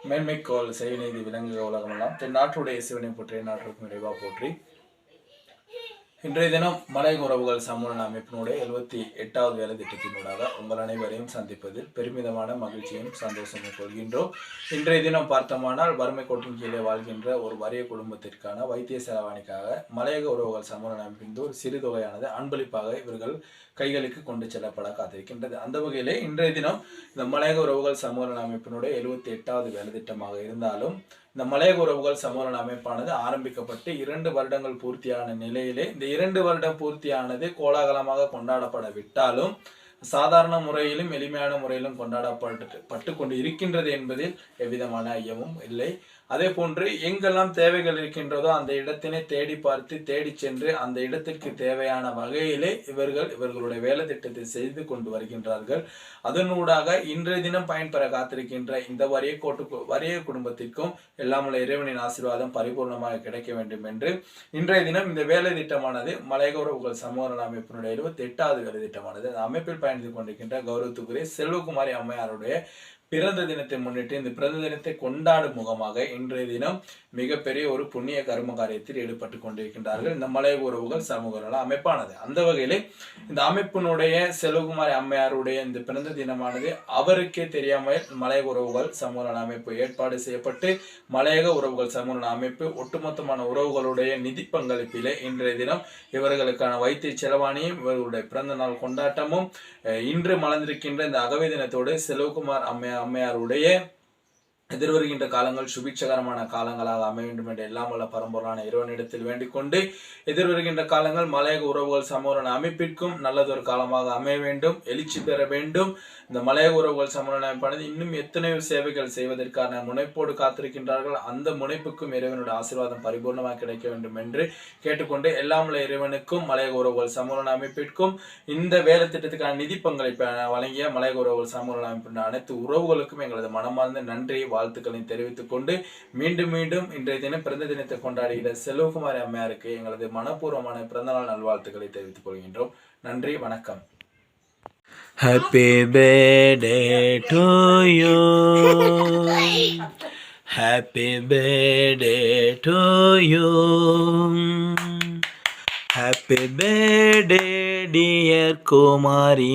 மேன்மைக்கோள் செய்வினைதி விலங்குக உலகமெல்லாம் தென் நாட்டுடைய சிவனை போற்றி நாட்டிற்கும் இறைவா போற்றி இன்றைய தினம் மலை உறவுகள் சமூக அமைப்பினுடைய எழுபத்தி எட்டாவது வேலை திட்டத்தினூடாக உங்கள் அனைவரையும் சந்திப்பதில் பெருமிதமான மகிழ்ச்சியும் சந்தோஷமும் கொள்கின்றோம். இன்றைய தினம் பார்த்தோமானால் வறுமை கோட்டின் கீழே வாழ்கின்ற ஒரு வறிய குடும்பத்திற்கான வைத்திய செலவாணிக்காக மலையக உறவுகள் சமூக அமைப்பின் ஒரு சிறு தொகையானது அன்பளிப்பாக இவர்கள் கைகளுக்கு கொண்டு செல்லப்பட காத்திருக்கின்றது. அந்த வகையிலே இன்றைய தினம் இந்த மலையக உறவுகள் சமூக அமைப்பினுடைய எழுபத்தி எட்டாவது வேலை திட்டமாக இருந்தாலும் இந்த மலையக உறவுகள் சமூக அமைப்பானது ஆரம்பிக்கப்பட்டு இரண்டு வருடங்கள் பூர்த்தியான நிலையிலே. இந்த இரண்டு வருடம் பூர்த்தியானது கோலாகலமாக கொண்டாடப்பட விட்டாலும் சாதாரண முறையிலும் எளிமையான முறையிலும் கொண்டாடப்பட்டு பட்டு கொண்டு இருக்கின்றது என்பதில் எவ்விதமான ஐயமும் இல்லை. அதே போன்று எங்கெல்லாம் தேவைகள் இருக்கின்றதோ அந்த இடத்தினை தேடி பார்த்து தேடி சென்று அந்த இடத்திற்கு தேவையான வகையிலே இவர்கள் இவர்களுடைய வேலை திட்டத்தை செய்து கொண்டு வருகின்றார்கள். அதனூடாக இன்றைய தினம் பயன்பெற காத்திருக்கின்ற இந்த வரிய கோட்டு வரிய குடும்பத்திற்கும் எல்லாமுள்ள இறைவனின் ஆசீர்வாதம் பரிபூர்ணமாக கிடைக்க வேண்டும் என்று இன்றைய தினம் இந்த வேலை திட்டமானது மலையக உறவுகள் சமூக அமைப்பினுடைய இருபத்தி எட்டாவது வேலை திட்டமானது அந்த அமைப்பில் பயணித்துக் கொண்டிருக்கின்ற கௌரவத்துக்குரிய செல்வகுமாரி அம்மையாருடைய பிறந்த தினத்தை முன்னிட்டு இந்த பிறந்த தினத்தை கொண்டாடும் முகமாக இன்றைய தினம் மிகப்பெரிய ஒரு புண்ணிய கர்ம காரியத்தில் ஈடுபட்டு கொண்டிருக்கின்றார்கள். இந்த மலை உறவுகள் சமூக நல அமைப்பானது. அந்த வகையிலே இந்த அமைப்பினுடைய செல்வகுமாரி அம்மையாருடைய இந்த பிறந்த தினமானது அவருக்கே தெரியாமல் மலை உறவுகள் சமூக நல அமைப்பு ஏற்பாடு செய்யப்பட்டு மலையக உறவுகள் சமூக நல அமைப்பு ஒட்டுமொத்தமான உறவுகளுடைய நிதி பங்களிப்பிலே இன்றைய தினம் இவர்களுக்கான வைத்திய செலவாணியும் இவர்களுடைய பிறந்த நாள் கொண்டாட்டமும் இன்று மலர்ந்திருக்கின்ற இந்த அகவை தினத்தோடு செல்வகுமார் அம்மையார் அம்மையாருடைய எதிர்வருகின்ற காலங்கள் சுபிட்சகரமான காலங்களாக அமைய வேண்டும் என்ற எல்லாம் வல்ல பரம்பொருளான இறைவனிடத்தில் வேண்டிக் கொண்டு எதிர்வருகின்ற காலங்கள் மலையக உறவுகள் சமூகன அமைப்பிற்கும் நல்லதொரு காலமாக அமைய வேண்டும் எழுச்சி பெற வேண்டும். இந்த மலையக உறவுகள் சமூக அமைப்பானது இன்னும் எத்தனையோ சேவைகள் செய்வதற்கான முனைப்போடு காத்திருக்கின்றார்கள். அந்த முனைப்புக்கும் இறைவனுடைய ஆசீர்வாதம் பரிபூர்ணமாக கிடைக்க வேண்டும் என்று கேட்டுக்கொண்டு எல்லாம் உள்ள இறைவனுக்கும் மலையக உறவுகள் சமூக அமைப்பிற்கும் இந்த வேலை திட்டத்துக்கான நிதி பங்களிப்பை வழங்கிய மலையக உறவுகள் சமூக அமைப்பின் அனைத்து உறவுகளுக்கும் எங்களது மனமார்ந்த நன்றியை வாழ்த்துக்களையும் தெரிவித்துக் கொண்டு மீண்டும் மீண்டும் இன்றைய தினம் பிறந்த தினத்தை கொண்டாடுகிற செல்வகுமாரி அம்மையாருக்கு எங்களது மனப்பூர்வமான பிறந்தநாள் நல்வாழ்த்துக்களை தெரிவித்துக் கொள்கின்றோம் நன்றி வணக்கம் happy birthday to you. Happy birthday to you. Happy birthday, dear Kumari